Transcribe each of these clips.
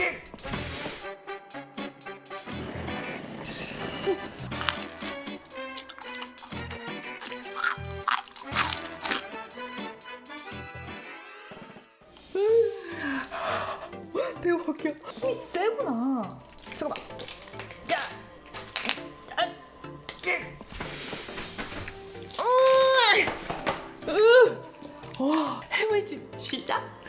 대박이야. 힘이 세구나. 잠깐만. 야! 아! 끼! 와, 해물찜 시작.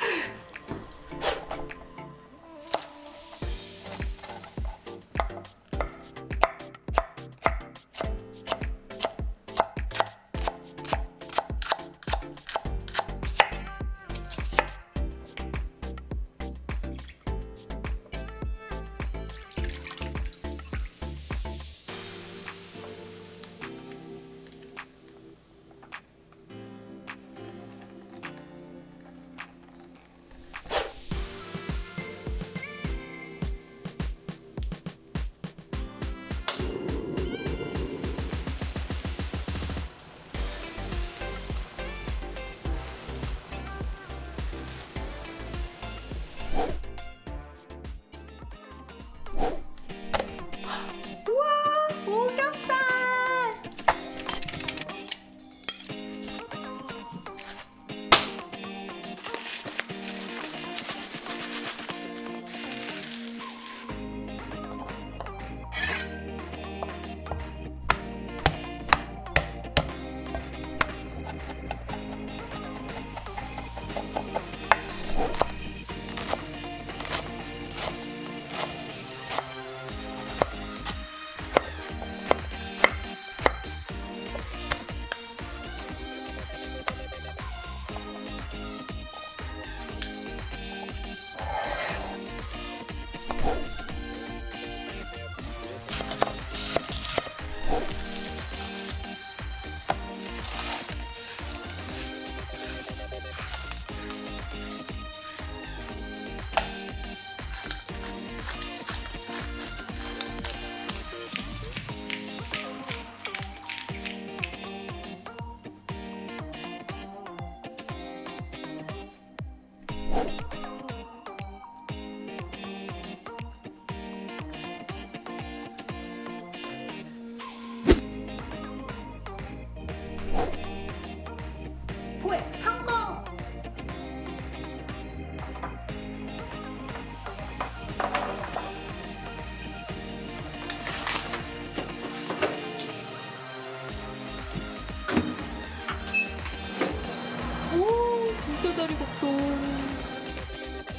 잘 익었어.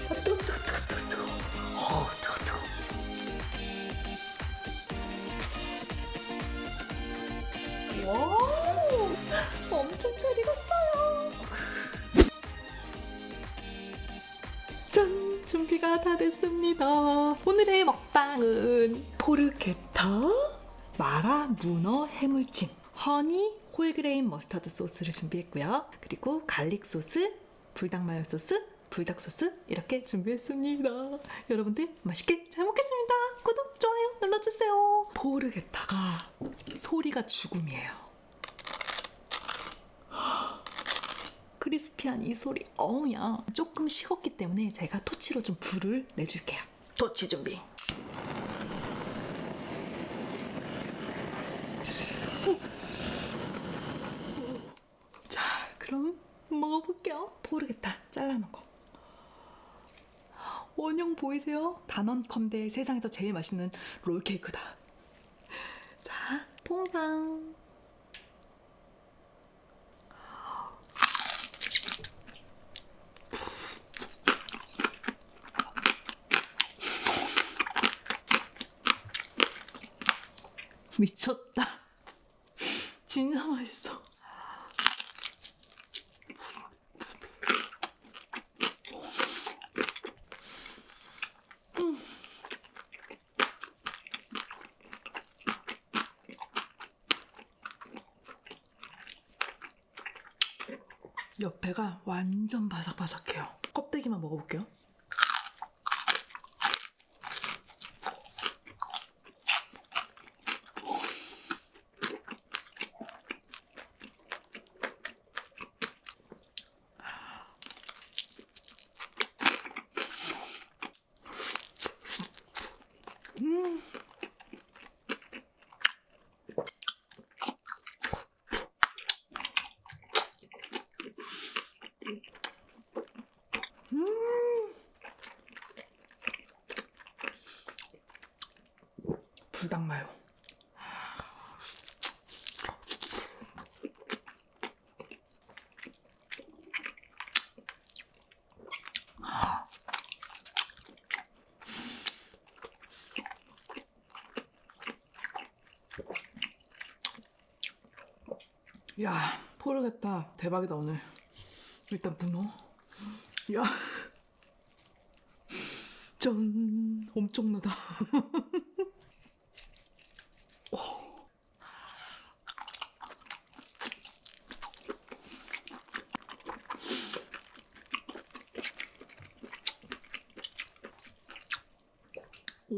아, 뜨거, 뜨거, 뜨거, 뜨거, 뜨거. 어, 뜨거, 뜨거. 와우, 엄청 잘 익었어요. 짠, 준비가 다 됐습니다. 오늘의 먹방은 포르케타 마라 문어 해물찜 허니 홀그레인 머스타드 소스를 준비했고요. 그리고 갈릭 소스, 불닭 마요 소스, 불닭 소스 이렇게 준비했습니다. 여러분들 맛있게 잘 먹겠습니다. 구독, 좋아요 눌러주세요. 포르게타가 소리가 죽음이에요. 크리스피한 이 소리 어우야 조금 식었기 때문에 제가 토치로 좀 불을 내줄게요 토치 준비 자 그럼 먹어볼게요 모르겠다 잘라놓은 거 원형 보이세요? 단언컨대 세상에서 제일 맛있는 롤케이크다 자 퐁당 미쳤다. 진짜 맛있어. 음. 옆에가 완전 바삭바삭해요. 껍데기만 먹어볼게요. 불닭 마요. 야, 포르겠다. 대박이다, 오늘. 일단 문어. 야. 짠. 엄청나다.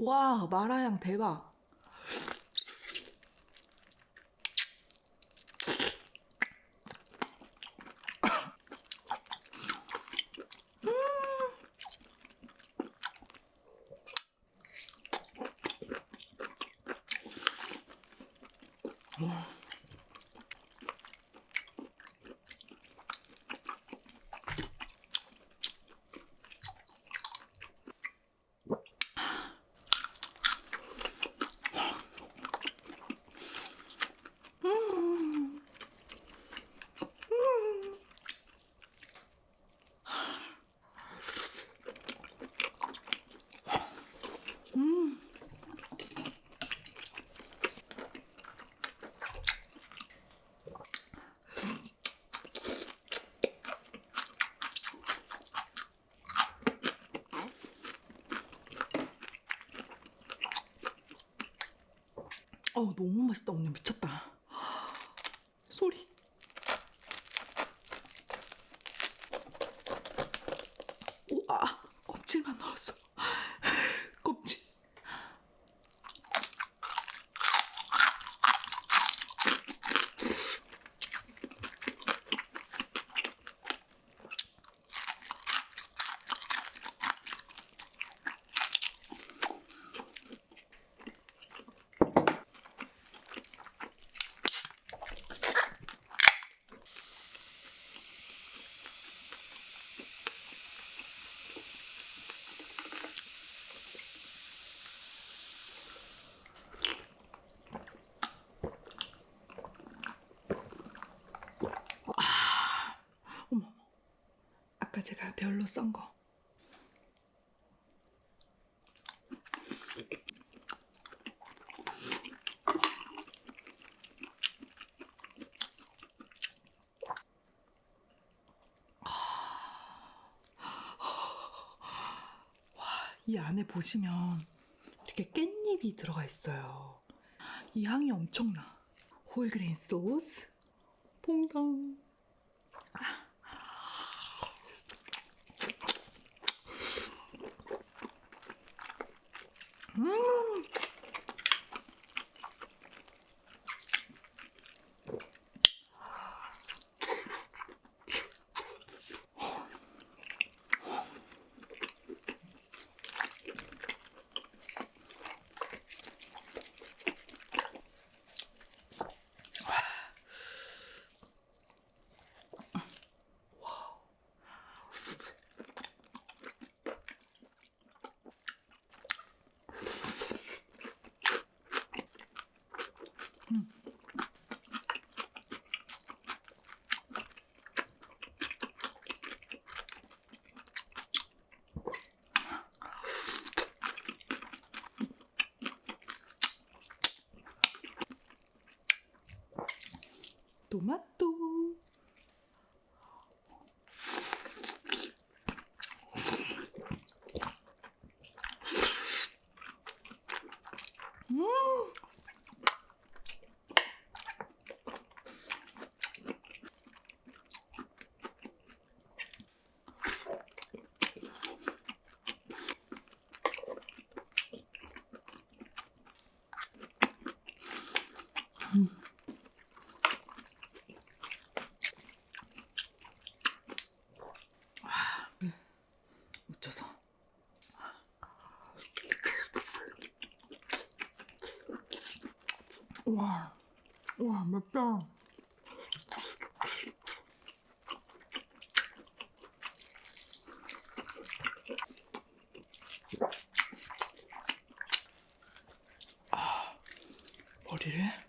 와, 마라향 대박. 어, 너무 맛있다. 오늘 미쳤다. 소리. 우와, 껍질만 나왔어. 껍질. 어머, 아까 제가 별로 썬 거. 와, 이 안에 보시면 이렇게 깻잎이 들어가 있어요. 이 향이 엄청나. 홀그레인 소스, 퐁당. Mm. 토마토. 음. 묻혀서. 와, 와 맵다. 요리를.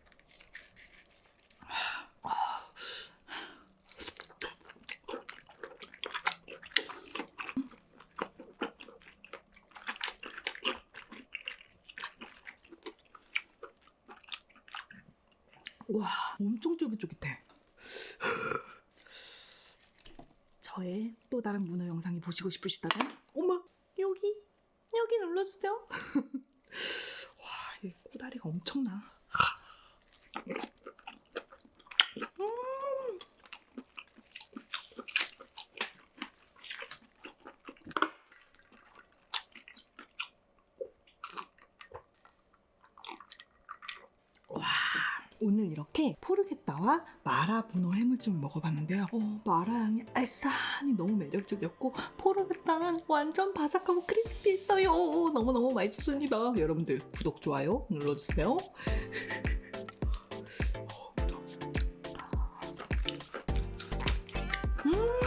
와, 엄청 쫄깃쫄깃해. 저의 또 다른 문어 영상이 보시고 싶으시다면 어머 여기 여기 눌러주세요. 와, 이 꼬다리가 엄청나. 오늘 이렇게 포르게타와 마라 문어 해물찜을 먹어봤는데요. 어, 마라향이 알싸하니 너무 매력적이었고 포르게타는 완전 바삭하고 크리스피했어요. 너무너무 맛있습니다. 여러분들 구독, 좋아요 눌러주세요. 어, 음